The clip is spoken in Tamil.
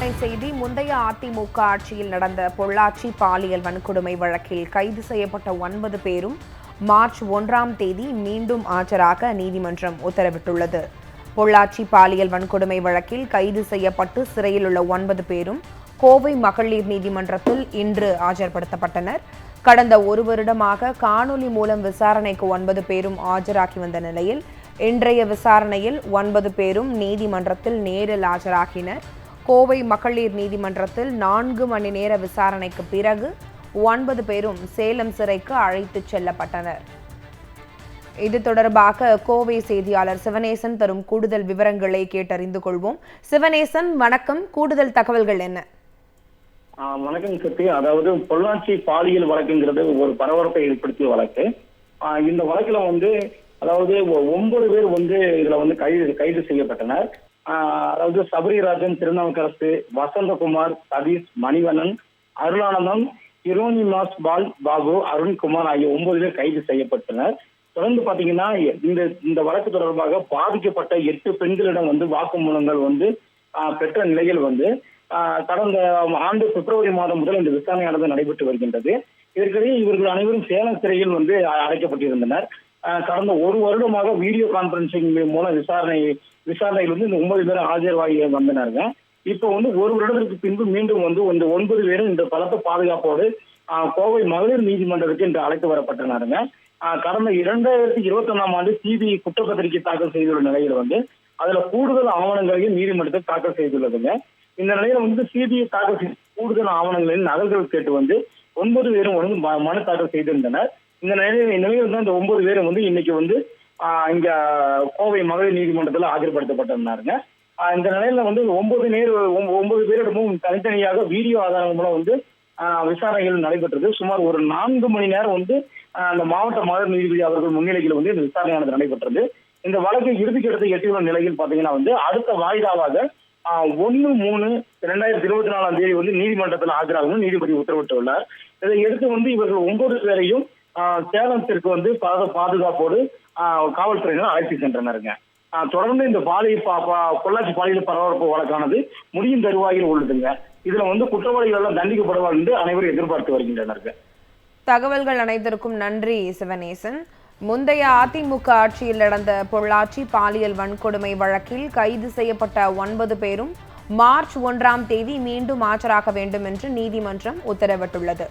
செய்தி முந்தைய அதிமுக ஆட்சியில் நடந்த பொள்ளாச்சி பாலியல் வன்கொடுமை வழக்கில் கைது செய்யப்பட்ட ஒன்பது பேரும் மார்ச் ஒன்றாம் தேதி மீண்டும் ஆஜராக நீதிமன்றம் உத்தரவிட்டுள்ளது. பொள்ளாச்சி பாலியல் வன்கொடுமை வழக்கில் கைது செய்யப்பட்டு சிறையில் உள்ள ஒன்பது பேரும் கோவை மகளிர் நீதிமன்றத்தில் இன்று ஆஜர்படுத்தப்பட்டனர். கடந்த ஒரு வருடமாக காணொலி மூலம் விசாரணைக்கு ஒன்பது பேரும் ஆஜராகி வந்த நிலையில் இன்றைய விசாரணையில் ஒன்பது பேரும் நீதிமன்றத்தில் நேரில் ஆஜராகினர். கோவை மகளிர் நீதிமன்றத்தில் நான்கு மணி நேர விசாரணைக்கு பிறகு ஒன்பது பேரும் சேலம் சிறைக்கு அழைத்துச் செல்லப்பட்டனர். இது தொடர்பாக கோவை செய்தியாளர் சிவனேசன் தரும் கூடுதல் விவரங்களை கேட்டறிந்து கொள்வோம். சிவனேசன் வணக்கம். கூடுதல் தகவல்கள் என்ன? வணக்கம் சக்தி அதாவது பொள்ளாச்சி பாலியல் வழக்குங்கிறது ஒரு பரபரப்பை ஏற்படுத்திய வழக்கு. இந்த வழக்குல வந்து அதாவது ஒன்பது பேர் வந்து இதுல வந்து கைது கைது செய்யப்பட்டனர். அதாவது சபரிராஜன் திருநாவுக்கரசு வசந்தகுமார் சதீஷ் மணிவண்ணன் அருளானந்தம் ஹிரோனிமாஸ் பால் பாபு அருண்குமார் ஆகிய ஒன்பது பேர் கைது செய்யப்பட்டனர். தொடர்ந்து பாத்தீங்கன்னா இந்த இந்த வழக்கு தொடர்பாக பாதிக்கப்பட்ட எட்டு பெண்களிடம் வந்து வாக்குமூலங்கள் வந்து பெற்ற நிலையில் வந்து கடந்த ஆண்டு பிப்ரவரி மாதம் முதல் இந்த விசாரணையானது நடைபெற்று வருகின்றது. இதற்கிடையே இவர்கள் அனைவரும் சேலம் சிறையில் வந்து அழைக்கப்பட்டிருந்தனர் அடைக்கப்பட்டிருந்தனர். கடந்த ஒரு வருடமாக வீடியோ கான்பரன்சிங் மூலம் விசாரணை விசாரணையில் வந்து இந்த ஒன்பது பேரும் ஆஜர்வாகி வந்தனருங்க இப்போ வந்து ஒரு வருடத்திற்கு பின்பு மீண்டும் வந்து இந்த ஒன்பது பேரும் இந்த பலத்த பாதுகாப்போடு கோவை மகளிர் நீதிமன்றத்துக்கு இன்று அழைத்து வரப்பட்டனாருங்க கடந்த இரண்டாயிரத்தி இருபத்தி ஒன்னாம் ஆண்டு சிபிஐ குற்றப்பத்திரிகை தாக்கல் செய்துள்ள நிலையில் வந்து அதுல கூடுதல் ஆவணங்களையும் நீதிமன்றத்தில் தாக்கல் செய்துள்ளதுங்க. இந்த நிலையில வந்து சிபிஐ தாக்கல் செய்த கூடுதல் ஆவணங்களின் நகல்கள் கேட்டு வந்து ஒன்பது பேரும் வந்து ம- மனு தாக்கல் செய்திருந்தனர். இந்த நிலையில் நிலையில் இந்த ஒன்பது பேரும் வந்து இன்னைக்கு வந்து இங்க கோவை மகளிர் நீதிமன்றத்தில் ஆஜர்படுத்தப்பட்டிருந்தாருங்க. இந்த நிலையில வந்து ஒன்பது நேர் ஒன்பது பேரிடமும் தனித்தனியாக வீடியோ ஆதாரம் மூலம் வந்து விசாரணைகள் நடைபெற்றது. சுமார் ஒரு நான்கு மணி நேரம் வந்து அந்த மாவட்ட மகளிர் நீதிபதி அவர்கள் முன்னிலையில் வந்து இந்த விசாரணையானது நடைபெற்றது. இந்த வழக்கு இறுதிக்கு எடுத்து எட்டியுள்ள நிலையில் பாத்தீங்கன்னா வந்து அடுத்த வாய்தாவாக ஒன்னு மூணு ரெண்டாயிரத்தி இருபத்தி நாலாம் தேதி வந்து நீதிமன்றத்தில் ஆஜராகணும் நீதிபதி உத்தரவிட்டுள்ளார். இதை எடுத்து வந்து இவர்கள் ஒன்பது பேரையும் சேலத்திற்கு வந்து பாதுகாப்போடு காவல்துறையினர் அழைத்து சென்றனருங்க. தொடர்ந்து இந்த பாலியல் பொள்ளாச்சி பாலியல் பரபரப்பு வழக்கானது முடியும் தருவாயில் உள்ளதுங்க. இதுல வந்து குற்றவாளிகள் எல்லாம் தண்டிக்கப்படுவார் என்று அனைவரும் எதிர்பார்த்து வருகின்றனர் தகவல்கள் அனைத்திற்கும் நன்றி சிவனேசன். முந்தைய அதிமுக ஆட்சியில் நடந்த பொள்ளாச்சி பாலியல் வன்கொடுமை வழக்கில் கைது செய்யப்பட்ட ஒன்பது பேரும் மார்ச் ஒன்றாம் தேதி மீண்டும் ஆஜராக வேண்டும் என்று நீதிமன்றம் உத்தரவிட்டுள்ளது.